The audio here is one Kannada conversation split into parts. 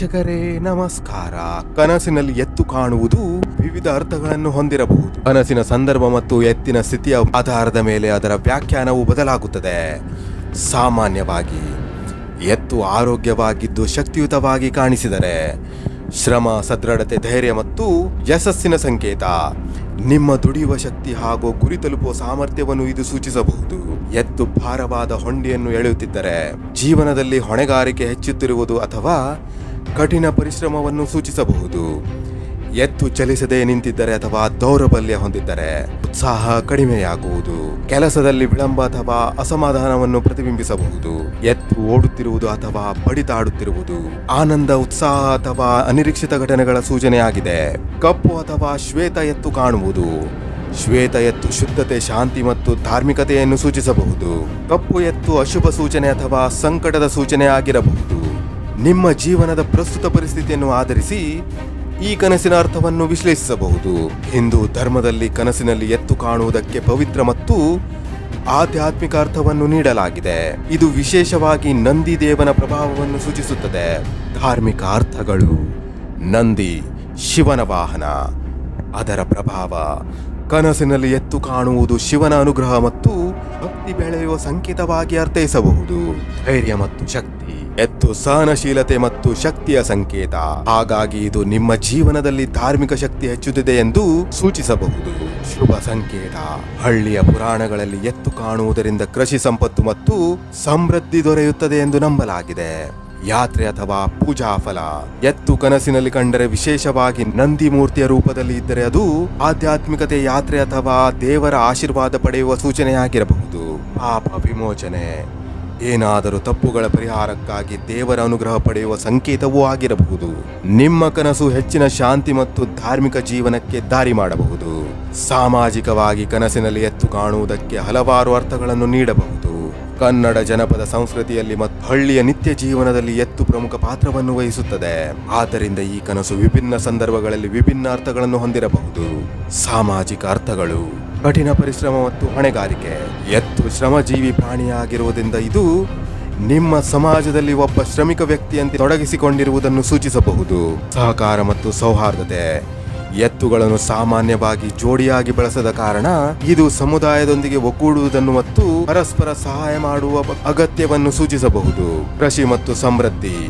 ವೀಕ್ಷಕರೇ, ನಮಸ್ಕಾರ. ಕನಸಿನಲ್ಲಿ ಎತ್ತು ಕಾಣುವುದು ವಿವಿಧ ಅರ್ಥಗಳನ್ನು ಹೊಂದಿರಬಹುದು. ಕನಸಿನ ಸಂದರ್ಭ ಮತ್ತು ಎತ್ತಿನ ಸ್ಥಿತಿಯ ಆಧಾರದ ಮೇಲೆ ಅದರ ವ್ಯಾಖ್ಯಾನವು ಬದಲಾಗುತ್ತದೆ. ಸಾಮಾನ್ಯವಾಗಿ, ಎತ್ತು ಆರೋಗ್ಯವಾಗಿದ್ದು ಶಕ್ತಿಯುತವಾಗಿ ಕಾಣಿಸಿದರೆ, ಶ್ರಮ, ಸದೃಢತೆ, ಧೈರ್ಯ ಮತ್ತು ಯಶಸ್ಸಿನ ಸಂಕೇತ. ನಿಮ್ಮ ದುಡಿಯುವ ಶಕ್ತಿ ಹಾಗೂ ಗುರಿ ತಲುಪುವ ಸಾಮರ್ಥ್ಯವನ್ನು ಇದು ಸೂಚಿಸಬಹುದು. ಎತ್ತು ಭಾರವಾದ ಹೊಂಡಿಯನ್ನು ಎಳೆಯುತ್ತಿದ್ದರೆ, ಜೀವನದಲ್ಲಿ ಹೊಣೆಗಾರಿಕೆ ಹೆಚ್ಚುತ್ತಿರುವುದು ಅಥವಾ ಕಠಿಣ ಪರಿಶ್ರಮವನ್ನು ಸೂಚಿಸಬಹುದು. ಎತ್ತು ಚಲಿಸದೆ ನಿಂತಿದ್ದರೆ ಅಥವಾ ದೌರ್ಬಲ್ಯ ಹೊಂದಿದ್ದರೆ ಉತ್ಸಾಹ ಕಡಿಮೆಯಾಗುವುದು. ಕೆಲಸದಲ್ಲಿ ವಿಳಂಬ ಅಥವಾ ಅಸಮಾಧಾನವನ್ನು ಪ್ರತಿಬಿಂಬಿಸಬಹುದು. ಎತ್ತು ಓಡುತ್ತಿರುವುದು ಅಥವಾ ಬಡಿದಾಡುತ್ತಿರುವುದು ಆನಂದ, ಉತ್ಸಾಹ ಅಥವಾ ಅನಿರೀಕ್ಷಿತ ಘಟನೆಗಳ ಸೂಚನೆಯಾಗಿದೆ. ಕಪ್ಪು ಅಥವಾ ಶ್ವೇತ ಎತ್ತು ಕಾಣುವುದು ಶ್ವೇತ ಎತ್ತು ಶುದ್ಧತೆ, ಶಾಂತಿ ಮತ್ತು ಧಾರ್ಮಿಕತೆಯನ್ನು ಸೂಚಿಸಬಹುದು. ಕಪ್ಪು ಎತ್ತು ಅಶುಭ ಸೂಚನೆ ಅಥವಾ ಸಂಕಟದ ಸೂಚನೆ ಆಗಿರಬಹುದು. ನಿಮ್ಮ ಜೀವನದ ಪ್ರಸ್ತುತ ಪರಿಸ್ಥಿತಿಯನ್ನು ಆಧರಿಸಿ ಈ ಕನಸಿನ ಅರ್ಥವನ್ನು ವಿಶ್ಲೇಷಿಸಬಹುದು. ಹಿಂದೂ ಧರ್ಮದಲ್ಲಿ ಕನಸಿನಲ್ಲಿ ಎತ್ತು ಕಾಣುವುದಕ್ಕೆ ಪವಿತ್ರ ಮತ್ತು ಆಧ್ಯಾತ್ಮಿಕ ಅರ್ಥವನ್ನು ನೀಡಲಾಗಿದೆ. ಇದು ವಿಶೇಷವಾಗಿ ನಂದಿ ದೇವನ ಪ್ರಭಾವವನ್ನು ಸೂಚಿಸುತ್ತದೆ. ಧಾರ್ಮಿಕ ಅರ್ಥಗಳು ನಂದಿ ಶಿವನ ವಾಹನ. ಅದರ ಪ್ರಭಾವ ಕನಸಿನಲ್ಲಿ ಎತ್ತು ಕಾಣುವುದು ಶಿವನ ಅನುಗ್ರಹ ಮತ್ತು ಭಕ್ತಿ ಬೆಳೆಯುವ ಸಂಕೇತವಾಗಿ ಅರ್ಥೈಸಬಹುದು. ಧೈರ್ಯ ಮತ್ತು ಶಕ್ತಿ, ಎತ್ತು ಸಹನಶೀಲತೆ ಮತ್ತು ಶಕ್ತಿಯ ಸಂಕೇತ. ಹಾಗಾಗಿ ಇದು ನಿಮ್ಮ ಜೀವನದಲ್ಲಿ ಧಾರ್ಮಿಕ ಶಕ್ತಿ ಹೆಚ್ಚುತ್ತಿದೆ ಎಂದು ಸೂಚಿಸಬಹುದು. ಶುಭ ಸಂಕೇತ. ಹಳ್ಳಿಯ ಪುರಾಣಗಳಲ್ಲಿ ಎತ್ತು ಕಾಣುವುದರಿಂದ ಕೃಷಿ ಸಂಪತ್ತು ಮತ್ತು ಸಮೃದ್ಧಿ ದೊರೆಯುತ್ತದೆ ಎಂದು ನಂಬಲಾಗಿದೆ. ಯಾತ್ರೆ ಅಥವಾ ಪೂಜಾ ಫಲ. ಎತ್ತು ಕನಸಿನಲ್ಲಿ ಕಂಡರೆ ವಿಶೇಷವಾಗಿ ನಂದಿ ಮೂರ್ತಿಯ ರೂಪದಲ್ಲಿ ಇದ್ದರೆ ಅದು ಆಧ್ಯಾತ್ಮಿಕತೆ ಯಾತ್ರೆ ಅಥವಾ ದೇವರ ಆಶೀರ್ವಾದ ಪಡೆಯುವ ಸೂಚನೆಯಾಗಿರಬಹುದು. ಪಾಪ ವಿಮೋಚನೆ. ಏನಾದರೂ ತಪ್ಪುಗಳ ಪರಿಹಾರಕ್ಕಾಗಿ ದೇವರ ಅನುಗ್ರಹ ಪಡೆಯುವ ಸಂಕೇತವೂ ಆಗಿರಬಹುದು. ನಿಮ್ಮ ಕನಸು ಹೆಚ್ಚಿನ ಶಾಂತಿ ಮತ್ತು ಧಾರ್ಮಿಕ ಜೀವನಕ್ಕೆ ದಾರಿ ಮಾಡಬಹುದು. ಸಾಮಾಜಿಕವಾಗಿ ಕನಸಿನಲ್ಲಿ ಎತ್ತು ಕಾಣುವುದಕ್ಕೆ ಹಲವಾರು ಅರ್ಥಗಳನ್ನು ನೀಡಬಹುದು. ಕನ್ನಡ ಜನಪದ ಸಂಸ್ಕೃತಿಯಲ್ಲಿ ಮತ್ತು ಹಳ್ಳಿಯ ನಿತ್ಯ ಜೀವನದಲ್ಲಿ ಎತ್ತು ಪ್ರಮುಖ ಪಾತ್ರವನ್ನು ವಹಿಸುತ್ತದೆ. ಆದ್ದರಿಂದ ಈ ಕನಸು ವಿಭಿನ್ನ ಸಂದರ್ಭಗಳಲ್ಲಿ ವಿಭಿನ್ನ ಅರ್ಥಗಳನ್ನು ಹೊಂದಿರಬಹುದು. ಸಾಮಾಜಿಕ ಅರ್ಥಗಳು, ಕಠಿಣ ಪರಿಶ್ರಮ ಮತ್ತು ಹೊಣೆಗಾರಿಕೆ, ಎತ್ತು ಶ್ರಮಜೀವಿ ಪ್ರಾಣಿಯಾಗಿರುವುದರಿಂದ ಇದು ನಿಮ್ಮ ಸಮಾಜದಲ್ಲಿ ಒಬ್ಬ ಶ್ರಮಿಕ ವ್ಯಕ್ತಿಯಂತೆ ತೊಡಗಿಸಿಕೊಂಡಿರುವುದನ್ನು ಸೂಚಿಸಬಹುದು. ಸಹಕಾರ ಮತ್ತು ಸೌಹಾರ್ದತೆ ಎತ್ತುಗಳನ್ನು ಸಾಮಾನ್ಯವಾಗಿ ಜೋಡಿಯಾಗಿ ಬಳಸದ ಕಾರಣ ಇದು ಸಮುದಾಯದೊಂದಿಗೆ ಒಗ್ಗೂಡುವುದನ್ನು ಮತ್ತು ಪರಸ್ಪರ ಸಹಾಯ ಮಾಡುವ ಅಗತ್ಯವನ್ನು ಸೂಚಿಸಬಹುದು. ಕೃಷಿ ಮತ್ತು ಸಮೃದ್ಧಿ.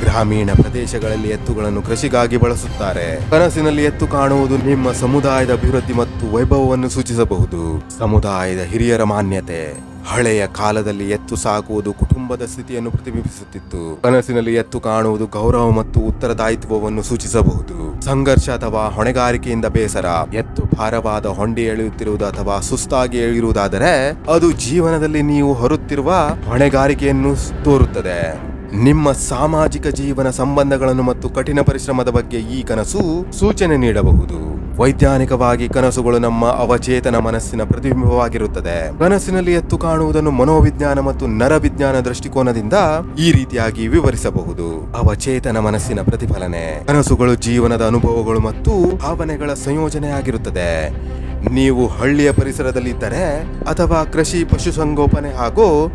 ಗ್ರಾಮೀಣ ಪ್ರದೇಶಗಳಲ್ಲಿ ಎತ್ತುಗಳನ್ನು ಕೃಷಿಗಾಗಿ ಬಳಸುತ್ತಾರೆ. ಕನಸಿನಲ್ಲಿ ಎತ್ತು ಕಾಣುವುದು ನಿಮ್ಮ ಸಮುದಾಯದ ಅಭಿವೃದ್ಧಿ ಮತ್ತು ವೈಭವವನ್ನು ಸೂಚಿಸಬಹುದು. ಸಮುದಾಯದ ಹಿರಿಯರ ಮಾನ್ಯತೆ. ಹಳೆಯ ಕಾಲದಲ್ಲಿ ಎತ್ತು ಸಾಕುವುದು ಕುಟುಂಬದ ಸ್ಥಿತಿಯನ್ನು ಪ್ರತಿಬಿಂಬಿಸುತ್ತಿತ್ತು. ಕನಸಿನಲ್ಲಿ ಎತ್ತು ಕಾಣುವುದು ಗೌರವ ಮತ್ತು ಉತ್ತರದಾಯಿತ್ವವನ್ನು ಸೂಚಿಸಬಹುದು. ಸಂಘರ್ಷ ಅಥವಾ ಹೊಣೆಗಾರಿಕೆಯಿಂದ ಬೇಸರ, ಎತ್ತು ಭಾರವಾದ ಹೊಂಡಿ ಎಳೆಯುತ್ತಿರುವುದು ಅಥವಾ ಸುಸ್ತಾಗಿ ಎಳೆಯುವುದಾದರೆ ಅದು ಜೀವನದಲ್ಲಿ ನೀವು ಹೊರುತ್ತಿರುವ ಹೊಣೆಗಾರಿಕೆಯನ್ನು ತೋರುತ್ತದೆ. ನಿಮ್ಮ ಸಾಮಾಜಿಕ ಜೀವನ ಸಂಬಂಧಗಳನ್ನು ಮತ್ತು ಕಠಿಣ ಪರಿಶ್ರಮದ ಬಗ್ಗೆ ಈ ಕನಸು ಸೂಚನೆ ನೀಡಬಹುದು. ವೈಜ್ಞಾನಿಕವಾಗಿ ಕನಸುಗಳು ನಮ್ಮ ಅವಚೇತನ ಮನಸ್ಸಿನ ಪ್ರತಿಬಿಂಬವಾಗಿರುತ್ತದೆ. ಕನಸಿನಲ್ಲಿ ಎತ್ತು ಕಾಣುವುದನ್ನು ಮನೋವಿಜ್ಞಾನ ಮತ್ತು ನರವಿಜ್ಞಾನ ದೃಷ್ಟಿಕೋನದಿಂದ ಈ ರೀತಿಯಾಗಿ ವಿವರಿಸಬಹುದು. ಅವಚೇತನ ಮನಸ್ಸಿನ ಪ್ರತಿಫಲನೆ. ಕನಸುಗಳು ಜೀವನದ ಅನುಭವಗಳು ಮತ್ತು ಭಾವನೆಗಳ ಸಂಯೋಜನೆಯಾಗಿರುತ್ತದೆ. ನೀವು ಹಳ್ಳಿಯ ಪರಿಸರದಲ್ಲಿದ್ದರೆ ಅಥವಾ ಕೃಷಿ, ಪಶುಸಂಗೋಪನೆ ಹಾಗೂ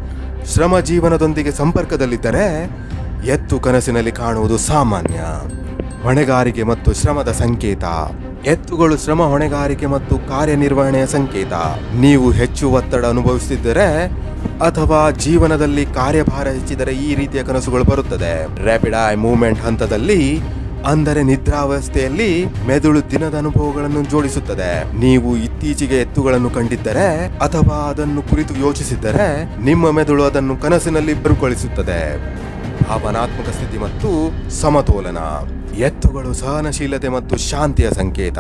ಶ್ರಮ ಜೀವನದೊಂದಿಗೆ ಸಂಪರ್ಕದಲ್ಲಿದ್ದರೆ ಎತ್ತು ಕನಸಿನಲ್ಲಿ ಕಾಣುವುದು ಸಾಮಾನ್ಯ. ಹೊಣೆಗಾರಿಕೆ ಮತ್ತು ಶ್ರಮದ ಸಂಕೇತ. ಎತ್ತುಗಳು ಶ್ರಮ ಹೊಣೆಗಾರಿಕೆ ಮತ್ತು ಕಾರ್ಯನಿರ್ವಹಣೆಯ ಸಂಕೇತ. ನೀವು ಹೆಚ್ಚು ಒತ್ತಡ ಅನುಭವಿಸುತ್ತಿದ್ದರೆ ಅಥವಾ ಜೀವನದಲ್ಲಿ ಕಾರ್ಯಭಾರ ಹೆಚ್ಚಿದರೆ ಈ ರೀತಿಯ ಕನಸುಗಳು ಬರುತ್ತದೆ. ರ್ಯಾಪಿಡ್ ಐ ಮೂವ್ಮೆಂಟ್ ಹಂತದಲ್ಲಿ, ಅಂದರೆ ನಿದ್ರಾವಸ್ಥೆಯಲ್ಲಿ ಮೆದುಳು ದಿನದ ಅನುಭವಗಳನ್ನು ಜೋಡಿಸುತ್ತದೆ. ನೀವು ಇತ್ತೀಚೆಗೆ ಎತ್ತುಗಳನ್ನು ಕಂಡಿದ್ದರೆ ಅಥವಾ ಅದನ್ನು ಕುರಿತು ಯೋಚಿಸಿದ್ದರೆ ನಿಮ್ಮ ಮೆದುಳು ಅದನ್ನು ಕನಸಿನಲ್ಲಿ ಬರುಕೊಳಿಸುತ್ತದೆ ಭಾವನಾತ್ಮಕ ಸ್ಥಿತಿ ಮತ್ತು ಸಮತೋಲನ. ಎತ್ತುಗಳು, ಸಹನಶೀಲತೆ ಮತ್ತು ಶಾಂತಿಯ ಸಂಕೇತ.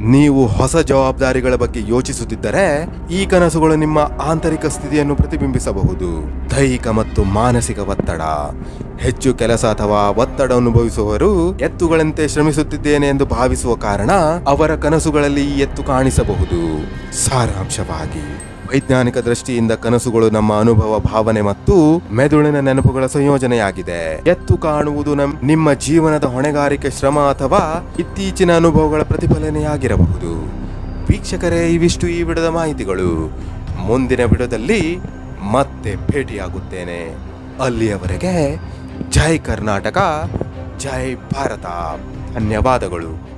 ನೀವು ಹೊಸ ಜವಾಬ್ದಾರಿಗಳ ಬಗ್ಗೆ ಯೋಚಿಸುತ್ತಿದ್ದರೆ ಈ ಕನಸುಗಳು ನಿಮ್ಮ ಆಂತರಿಕ ಸ್ಥಿತಿಯನ್ನು ಪ್ರತಿಬಿಂಬಿಸಬಹುದು. ದೈಹಿಕ ಮತ್ತು ಮಾನಸಿಕ ಒತ್ತಡ. ಹೆಚ್ಚು ಕೆಲಸ ಅಥವಾ ಒತ್ತಡ ಅನುಭವಿಸುವವರು ಎತ್ತುಗಳಂತೆ ಶ್ರಮಿಸುತ್ತಿದ್ದೇನೆ ಎಂದು ಭಾವಿಸುವ ಕಾರಣ ಅವರ ಕನಸುಗಳಲ್ಲಿ ಈ ಎತ್ತು ಕಾಣಿಸಬಹುದು. ಸಾರಾಂಶವಾಗಿ, ವೈಜ್ಞಾನಿಕ ದೃಷ್ಟಿಯಿಂದ ಕನಸುಗಳು ನಮ್ಮ ಅನುಭವ, ಭಾವನೆ ಮತ್ತು ಮೆದುಳಿನ ನೆನಪುಗಳ ಸಂಯೋಜನೆಯಾಗಿದೆ. ಎತ್ತು ಕಾಣುವುದು ನಮ್ಮ ನಿಮ್ಮ ಜೀವನದ ಹೊಣೆಗಾರಿಕೆ ಶ್ರಮ ಅಥವಾ ಇತ್ತೀಚಿನ ಅನುಭವಗಳ ಪ್ರತಿಫಲನೆಯಾಗಿರಬಹುದು. ವೀಕ್ಷಕರೇ, ಇವಿಷ್ಟು ಈ ವಿಡದ ಮಾಹಿತಿಗಳು. ಮುಂದಿನ ವಿಡದಲ್ಲಿ ಮತ್ತೆ ಭೇಟಿಯಾಗುತ್ತೇನೆ. ಅಲ್ಲಿಯವರೆಗೆ ಜೈ ಕರ್ನಾಟಕ, ಜೈ ಭಾರತ. ಧನ್ಯವಾದಗಳು.